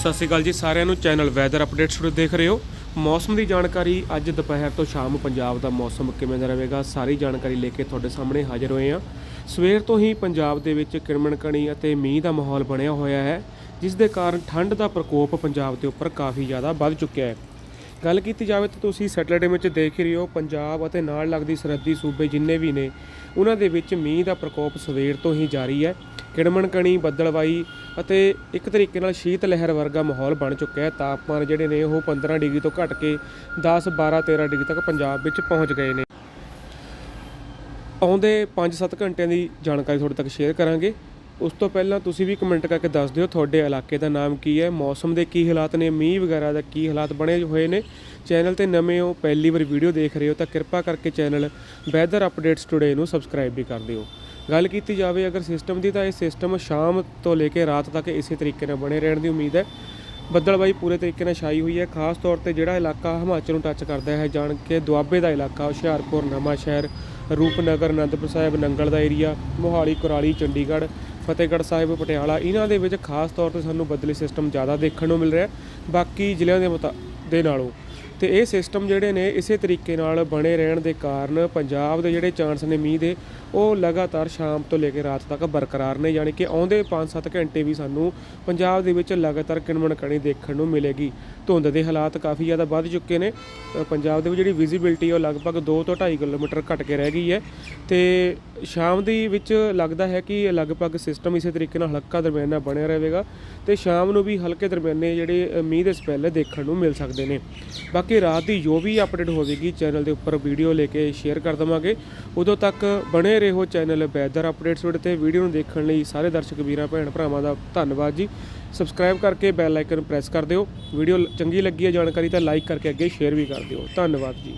ਸਤਿ ਸ਼੍ਰੀ ਅਕਾਲ ਜੀ, ਸਾਰਿਆਂ ਨੂੰ ਚੈਨਲ ਵੈਦਰ ਅਪਡੇਟਸ ਨੂੰ ਦੇਖ ਰਹੇ ਹੋ। ਮੌਸਮ ਦੀ ਜਾਣਕਾਰੀ ਅੱਜ ਦੁਪਹਿਰ ਤੋਂ ਸ਼ਾਮ ਪੰਜਾਬ ਦਾ ਮੌਸਮ ਕਿਵੇਂ ਦਾ ਰਹੇਗਾ, ਸਾਰੀ ਜਾਣਕਾਰੀ ਲੈ ਕੇ ਤੁਹਾਡੇ ਸਾਹਮਣੇ ਹਾਜ਼ਰ ਹੋਏ ਹਾਂ। ਸਵੇਰ ਤੋਂ ਹੀ ਪੰਜਾਬ ਦੇ ਵਿੱਚ ਕਿਰਮਣ ਕਣੀ ਅਤੇ ਮੀਂਹ ਦਾ ਮਾਹੌਲ ਬਣਿਆ ਹੋਇਆ ਹੈ, ਜਿਸ ਦੇ ਕਾਰਨ ਠੰਡ ਦਾ ਪ੍ਰਕੋਪ ਪੰਜਾਬ ਦੇ ਉੱਪਰ ਕਾਫੀ ਜ਼ਿਆਦਾ ਵੱਧ ਚੁੱਕਿਆ ਹੈ। ਗੱਲ ਕੀਤੀ ਜਾਵੇ ਤਾਂ ਤੁਸੀਂ ਸੈਟਲਡੇ ਵਿੱਚ ਦੇਖ ਰਹੇ ਹੋ, ਪੰਜਾਬ ਅਤੇ ਨਾਲ ਲੱਗਦੀ ਸਰਹੱਦੀ ਸੂਬੇ ਜਿੰਨੇ ਵੀ ਨੇ, ਉਹਨਾਂ ਦੇ ਵਿੱਚ ਮੀਂਹ ਦਾ ਪ੍ਰਕੋਪ ਸਵੇਰ ਤੋਂ ਹੀ ਜਾਰੀ ਹੈ। ਕਿੜਮਣਕਣੀ, ਬੱਦਲਵਾਈ ਅਤੇ ਇੱਕ ਤਰੀਕੇ ਨਾਲ ਸ਼ੀਤ ਲਹਿਰ ਵਰਗਾ ਮਾਹੌਲ ਬਣ ਚੁੱਕਿਆ ਹੈ। ਤਾਪਮਾਨ ਜਿਹੜੇ ਨੇ ਉਹ 15 ਡਿਗਰੀ ਤੋਂ ਘਟ ਕੇ 10 12 13 ਡਿਗਰੀ ਤੱਕ ਪੰਜਾਬ ਵਿੱਚ ਪਹੁੰਚ ਗਏ ਨੇ। ਆਉਂਦੇ 5-7 ਘੰਟਿਆਂ ਦੀ ਜਾਣਕਾਰੀ ਤੁਹਾਡੇ ਤੱਕ ਸ਼ੇਅਰ ਕਰਾਂਗੇ। ਉਸ ਤੋਂ ਪਹਿਲਾਂ ਤੁਸੀਂ ਵੀ ਕਮੈਂਟ ਕਰਕੇ ਦੱਸ ਦਿਓ, ਤੁਹਾਡੇ ਇਲਾਕੇ ਦਾ ਨਾਮ ਕੀ ਹੈ, ਮੌਸਮ ਦੇ ਕੀ ਹਾਲਾਤ ਨੇ, ਮੀਂਹ ਵਗੈਰਾ ਦਾ ਕੀ ਹਾਲਾਤ ਬਣੇ ਹੋਏ ਨੇ। ਚੈਨਲ ਤੇ ਨਵੇਂ ਹੋ, ਪਹਿਲੀ ਵਾਰ ਵੀਡੀਓ ਦੇਖ ਰਹੇ ਹੋ, ਤਾਂ ਕਿਰਪਾ ਕਰਕੇ ਚੈਨਲ ਵੈਦਰ ਅਪਡੇਟਸ ਟੁਡੇ ਨੂੰ ਸਬਸਕ੍ਰਾਈਬ ਵੀ ਕਰ ਦਿਓ। ਗੱਲ ਕੀਤੀ ਜਾਵੇ ਅਗਰ ਸਿਸਟਮ ਦੀ, ਤਾਂ ਇਹ ਸਿਸਟਮ ਸ਼ਾਮ ਤੋਂ ਲੈ ਕੇ ਰਾਤ ਤੱਕ ਇਸੇ ਤਰੀਕੇ ਨਾਲ ਬਣੇ ਰਹਿਣ ਦੀ ਉਮੀਦ ਹੈ। ਬੱਦਲਬਾਈ ਪੂਰੇ ਤਰੀਕੇ ਨਾਲ ਛਾਈ ਹੋਈ ਹੈ, ਖਾਸ ਤੌਰ ਤੇ ਜਿਹੜਾ ਇਲਾਕਾ ਹਿਮਾਚਲ ਨੂੰ ਟੱਚ ਕਰਦਾ ਹੈ, ਜਾਣ ਕੇ ਦੁਆਬੇ ਦਾ ਇਲਾਕਾ, ਹੁਸ਼ਿਆਰਪੁਰ ਨਵਾਂ ਸ਼ਹਿਰ ਰੂਪਨਗਰ, ਅਨੰਦਪੁਰ ਸਾਹਿਬ, ਨੰਗਲ ਦਾ ਏਰੀਆ ਮੋਹਾਲੀ, ਕੁਰਾਲੀ, ਚੰਡੀਗੜ੍ਹ ਫਤਿਹਗੜ੍ਹ ਸਾਹਿਬ, ਪਟਿਆਲਾ, ਇਹਨਾਂ ਦੇ ਵਿੱਚ ਖਾਸ ਤੌਰ ਤੇ ਸਾਨੂੰ ਬੱਦਲੀ ਸਿਸਟਮ ਜ਼ਿਆਦਾ ਦੇਖਣ ਨੂੰ ਮਿਲ ਰਿਹਾ ਬਾਕੀ ਜ਼ਿਲ੍ਹਿਆਂ ਦੇ ਮੁਤਾ, ਦੇ ਨਾਲੋਂ। ਤੇ ਇਹ ਸਿਸਟਮ ਜਿਹੜੇ ਨੇ, ਇਸੇ ਤਰੀਕੇ ਨਾਲ ਬਣੇ ਰਹਿਣ ਦੇ ਕਾਰਨ ਪੰਜਾਬ ਦੇ ਜਿਹੜੇ ਚਾਂਸ ਨੇ ਮੀਂਹ ਦੇ, ਉਹ ਲਗਾਤਾਰ ਸ਼ਾਮ ਤੋਂ ਲੈ ਕੇ ਰਾਤ ਤੱਕ ਬਰਕਰਾਰ ਨੇ, ਯਾਨੀ ਕਿ ਆਉਂਦੇ 5-7 ਘੰਟੇ ਵੀ ਸਾਨੂੰ ਪੰਜਾਬ ਦੇ ਵਿੱਚ ਲਗਾਤਾਰ ਕਿਣਮਣ ਕਣੀ ਦੇਖਣ ਨੂੰ ਮਿਲੇਗੀ। ਧੁੰਦ ਦੇ ਹਾਲਾਤ ਕਾਫੀ ਜ਼ਿਆਦਾ ਵੱਧ ਚੁੱਕੇ ਨੇ। ਪੰਜਾਬ ਦੇ ਵਿੱਚ ਜਿਹੜੀ ਵਿਜ਼ਿਬਿਲਟੀ ਉਹ ਲਗਭਗ 2 ਤੋਂ 2.5 ਕਿਲੋਮੀਟਰ ਘਟ ਕੇ ਰਹਿ ਗਈ ਹੈ। ਤੇ ਸ਼ਾਮ ਦੀ ਵਿੱਚ ਲੱਗਦਾ ਹੈ ਕਿ ਲਗਭਗ ਸਿਸਟਮ ਇਸੇ ਤਰੀਕੇ ਨਾਲ ਹਲਕਾ ਦਰਮਿਆਨਾ ਬਣਿਆ ਰਹੇਗਾ ਤੇ ਸ਼ਾਮ ਨੂੰ ਵੀ ਹਲਕੇ ਦਰਮਿਆਨੇ ਜਿਹੜੇ ਮੀਂਹ ਦੇ ਸਪੈਲ ਦੇਖਣ ਨੂੰ ਮਿਲ ਸਕਦੇ ਨੇ। ਬਾਕੀ ਰਾਤ ਦੀ ਜੋ ਵੀ ਅਪਡੇਟ ਹੋਵੇਗੀ ਚੈਨਲ ਦੇ ਉੱਪਰ ਵੀਡੀਓ ਲੈ ਕੇ ਸ਼ੇਅਰ ਕਰ ਦਵਾਂਗੇ। ਉਦੋਂ ਤੱਕ ਬਣੇ ਰਹੋ ਚੈਨਲ ਵੈਦਰ ਅਪਡੇਟਸ ਉੱਤੇ ਤੇ ਵੀਡੀਓ ਨੂੰ ਦੇਖਣ ਲਈ ਸਾਰੇ ਦਰਸ਼ਕ ਵੀਰਾਂ, ਭੈਣ ਭਰਾਵਾਂ ਦਾ ਧੰਨਵਾਦ ਜੀ। ਸਬਸਕ੍ਰਾਈਬ ਕਰਕੇ ਬੈਲ ਆਈਕਨ ਪ੍ਰੈਸ ਕਰ ਦਿਓ। ਵੀਡੀਓ ਚੰਗੀ ਲੱਗੀ ਹੈ ਜਾਣਕਾਰੀ ਤਾਂ ਲਾਈਕ ਕਰਕੇ ਅੱਗੇ ਸ਼ੇਅਰ ਵੀ ਕਰ ਦਿਓ। ਧੰਨਵਾਦ ਜੀ।